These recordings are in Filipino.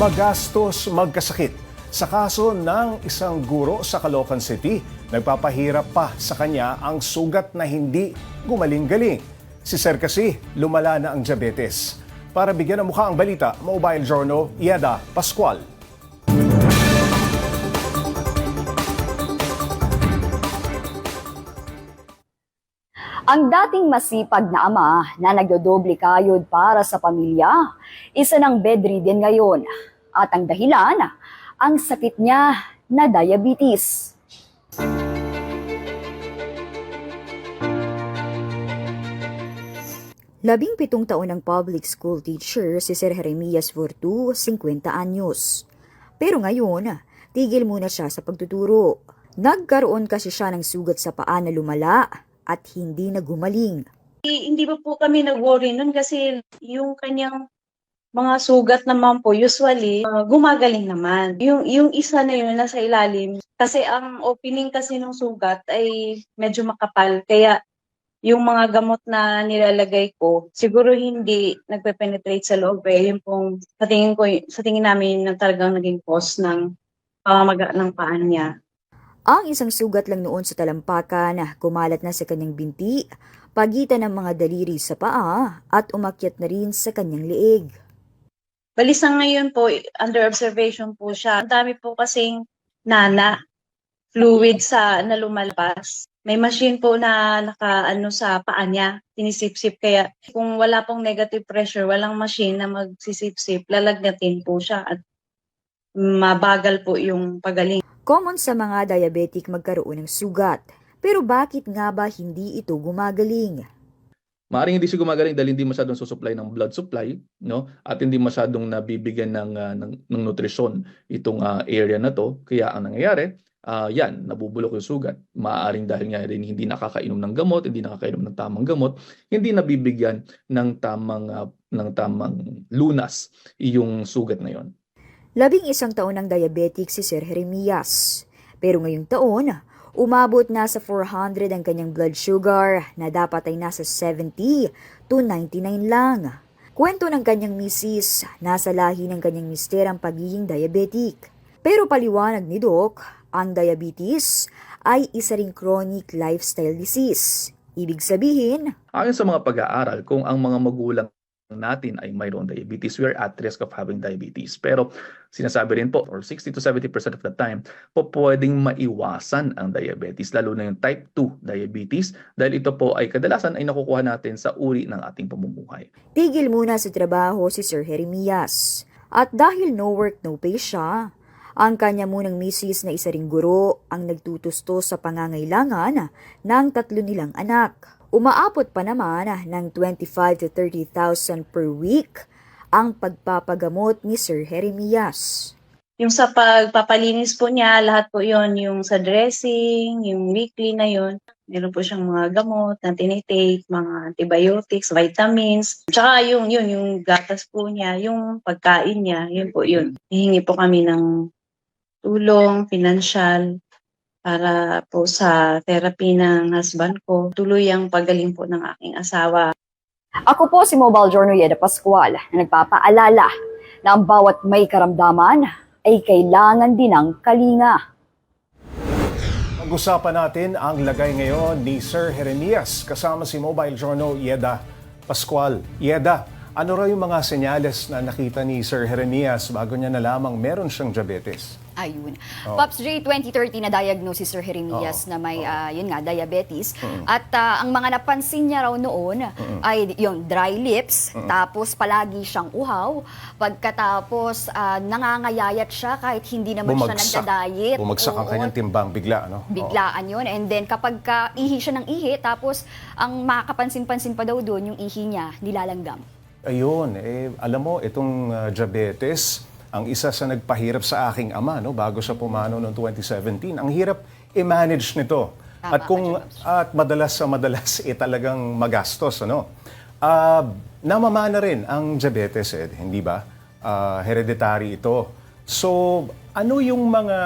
magastos magkasakit. Sa kaso ng isang guro sa Caloocan City, nagpapahirap pa sa kanya ang sugat na hindi gumaling-galing. Si Sir kasi lumala na ang diabetes. Para bigyan ng mukha ang balita, Mobile Journal, Ieda Pascual. Ang dating masipag na ama na nagdodoble kayod para sa pamilya, isa ng bedridden ngayon. At ang dahilan, ang sakit niya na diabetes. Labing pitong taon ng public school teacher si Sir Jeremias Fortu, 50 anyos. Pero ngayon, tigil muna siya sa pagtuturo. Nagkaroon kasi siya ng sugat sa paa na lumala at hindi na gumaling. Hindi pa po kami nag-worry nun kasi yung kanyang mga sugat naman po usually uh, gumagaling naman. Yung yung isa na yun nasa ilalim kasi ang opening kasi ng sugat ay medyo makapal kaya yung mga gamot na nilalagay ko siguro hindi nagpe-penetrate sa loob eh yun pong sa tingin ko sa tingin namin na talagang naging cause ng pamamaga ng paa niya. Ang isang sugat lang noon sa talampakan kumalat na sa kanyang binti, pagitan ng mga daliri sa paa at umakyat na rin sa kanyang leeg. Balisang ngayon po, under observation po siya. Ang dami po kasing nana, fluid sa na lumalabas. May machine po na naka ano sa paa niya, tinisip-sip. Kaya kung wala pong negative pressure, walang machine na magsisip-sip, lalagnatin po siya at mabagal po yung pagaling. Common sa mga diabetic magkaroon ng sugat. Pero bakit nga ba hindi ito gumagaling? Maaring hindi siya gumagaling dahil hindi masyadong susupply ng blood supply, no? At hindi masyadong nabibigyan ng ah, ng, ng nutrisyon itong ah, area na to. Kaya ang nangyayari, ah, yan, nabubulok yung sugat. Maaring dahil nga rin hindi nakakainom ng gamot, hindi nakakainom ng tamang gamot, hindi nabibigyan ng tamang ah, ng tamang lunas yung sugat na yon. Labing isang taon ng diabetic si Sir Jeremias. Pero ngayong taon, umabot na sa 400 ang kanyang blood sugar na dapat ay nasa 70 to 99 lang. Kwento ng kanyang misis, nasa lahi ng kanyang mister ang pagiging diabetic. Pero paliwanag ni Doc, ang diabetes ay isa ring chronic lifestyle disease. Ibig sabihin, Ayon sa mga pag-aaral, kung ang mga magulang natin ay mayroong diabetes, we are at risk of having diabetes. Pero sinasabi rin po, or 60 to 70% of the time, po pwedeng maiwasan ang diabetes, lalo na yung type 2 diabetes, dahil ito po ay kadalasan ay nakukuha natin sa uri ng ating pamumuhay. Tigil muna sa trabaho si Sir Jeremias. At dahil no work no pay siya, ang kanya munang misis na isa ring guro ang nagtutusto sa pangangailangan ng tatlo nilang anak. Umaabot pa naman ng 25 to 30,000 per week ang pagpapagamot ni Sir Jeremias. Yung sa pagpapalinis po niya, lahat po yon yung sa dressing, yung weekly na yon Meron po siyang mga gamot na tinitake, mga antibiotics, vitamins. Tsaka yung, yun, yung gatas po niya, yung pagkain niya, yun po yun. Hihingi po kami ng tulong, financial, para po sa therapy ng husband ko. Tuloy ang pagaling po ng aking asawa. Ako po si Mobile Journal Yeda Pascual na nagpapaalala na ang bawat may karamdaman ay kailangan din ng kalinga. Pag-usapan natin ang lagay ngayon ni Sir Jeremias kasama si Mobile Journal Ieda Pascual. Ieda, ano raw yung mga senyales na nakita ni Sir Jeremias bago niya nalamang meron siyang diabetes? Ayun. Oo. Pops J, 2030 na diagnose si Sir Jeremias Oo. na may, ah, yun nga, diabetes. At ah, ang mga napansin niya raw noon ay yung dry lips, tapos palagi siyang uhaw, pagkatapos ah, nangangayayat siya kahit hindi naman siya nagda-diet. Bumagsak ang kanyang timbang bigla, no? Biglaan yun. And then kapag ka, ihi siya ng ihi, tapos ang makakapansin-pansin pa daw doon, yung ihi niya, nilalanggam. Ayun, eh, alam mo, itong uh, diabetes, ang isa sa nagpahirap sa aking ama, no, bago siya pumano noong 2017. Ang hirap i-manage nito. Tama at kung at madalas sa madalas eh talagang magastos, ano? Ah, namamana rin ang diabetes, eh, hindi ba? Ah, hereditary ito. So, ano yung mga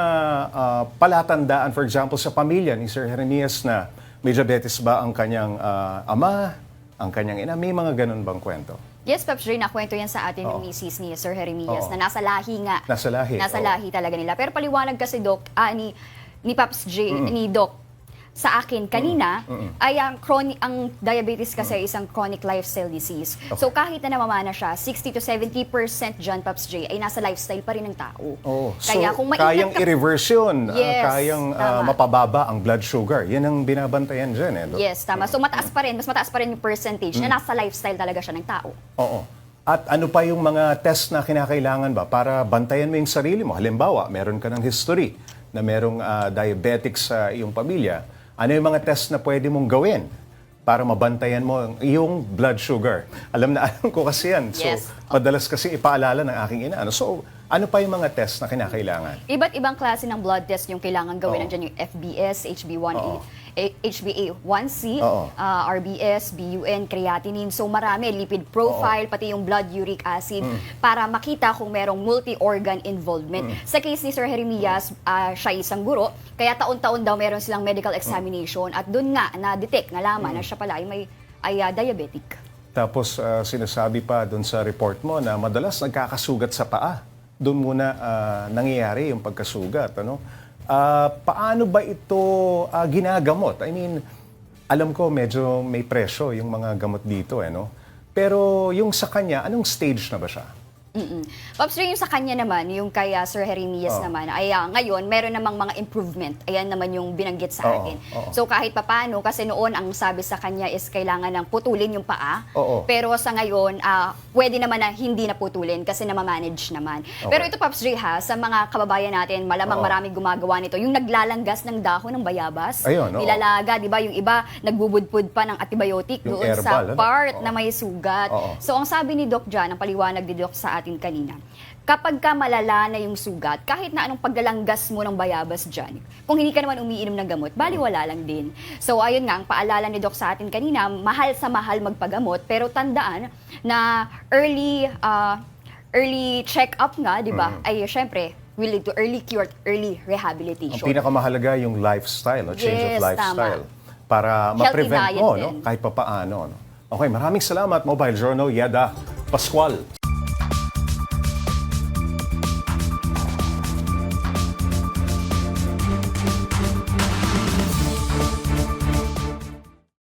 ah, palatandaan, for example, sa pamilya ni Sir Jeremias na may diabetes ba ang kanyang ah, ama, ang kanyang ina? May mga ganun bang kwento? Yes, Pops Ray, nakwento yan sa atin Oo. ng misis ni Sir Jeremias Oo. na nasa lahi nga. Nasa lahi, Nasa oo. lahi talaga nila. Pero paliwanag kasi, Doc, ah, ni, ni Pops J, ni Doc, sa akin kanina, ay ang, chronic, ang diabetes kasi ay isang chronic lifestyle disease. So kahit na namamana siya, 60 to 70% dyan, Pops J, ay nasa lifestyle pa rin ng tao. Oh, so Kaya kung maingat kayang ka- i-reverse yun. Yes, kayang tama. mapababa ang blood sugar. Yan ang binabantayan dyan. Eh? Yes, tama. So mataas pa rin, mas mataas pa rin yung percentage na nasa lifestyle talaga siya ng tao. Oo. At ano pa yung mga test na kinakailangan ba para bantayan mo yung sarili mo? Halimbawa, meron ka ng history na merong ah, diabetics sa iyong pamilya. Ano yung mga test na pwede mong gawin para mabantayan mo ang iyong blood sugar? Alam na alam ko kasi yan. So, Yes. madalas kasi ipaalala ng aking ina. Ano? So, ano pa yung mga test na kinakailangan? Iba't ibang klase ng blood test yung kailangan gawin. Nandiyan yung FBS, HB1A, Oo. Eh, HbA1c, Oo. ah, RBS, BUN, creatinine. So marami, lipid profile, pati yung blood uric acid Mm. para makita kung merong multi-organ involvement. Sa case ni Sir Jeremias, ah, siya isang guro, kaya taon-taon daw meron silang medical examination at doon nga na-detect, nalaman Mm. na siya pala ay may ay, ah, diabetic. Tapos ah, sinasabi pa doon sa report mo na madalas nagkakasugat sa paa. Doon muna ah, nangyayari yung pagkasugat. Ano? Ah, paano ba ito ah, ginagamot? I mean, alam ko medyo may presyo yung mga gamot dito. Eh, no? Pero yung sa kanya, anong stage na ba siya? Mm-mm. Pops yung sa kanya naman, yung kay ah, Sir Jeremias Oo. naman, ay ah, ngayon, meron namang mga improvement. Ayan naman yung binanggit sa Oo, akin. oo. So kahit papano, kasi noon ang sabi sa kanya is kailangan ng putulin yung paa. Oo. Pero sa ngayon, ah, pwede naman na hindi na putulin kasi namamanage naman. Pero ito, Pops Ray ha, sa mga kababayan natin, malamang Oo. maraming gumagawa nito. Yung naglalanggas ng dahon ng bayabas, Ayun, oo. nilalaga, di ba? Yung iba, nagbubudpud pa ng antibiotic Yung doon sa herbal, ano? part Oo. na may sugat. Oo. So ang sabi ni Doc Jan, ang paliwanag ni Doc sa atin kanina, kapag ka malala na yung sugat, kahit na anong paglalanggas mo ng bayabas dyan, kung hindi ka naman umiinom ng gamot, bali wala lang din. So ayun nga, ang paalala ni Doc sa atin kanina, mahal sa mahal magpagamot, pero tandaan na early ah, early check-up nga, di ba, ay syempre, will lead to early cure, early Ang rehabilitation. pinakamahalaga yung lifestyle, no? change Yes, of lifestyle. tama. Para ma-prevent mo, no? kahit pa paano. No? Okay, maraming salamat, Mobile Journal, Yada Pascual.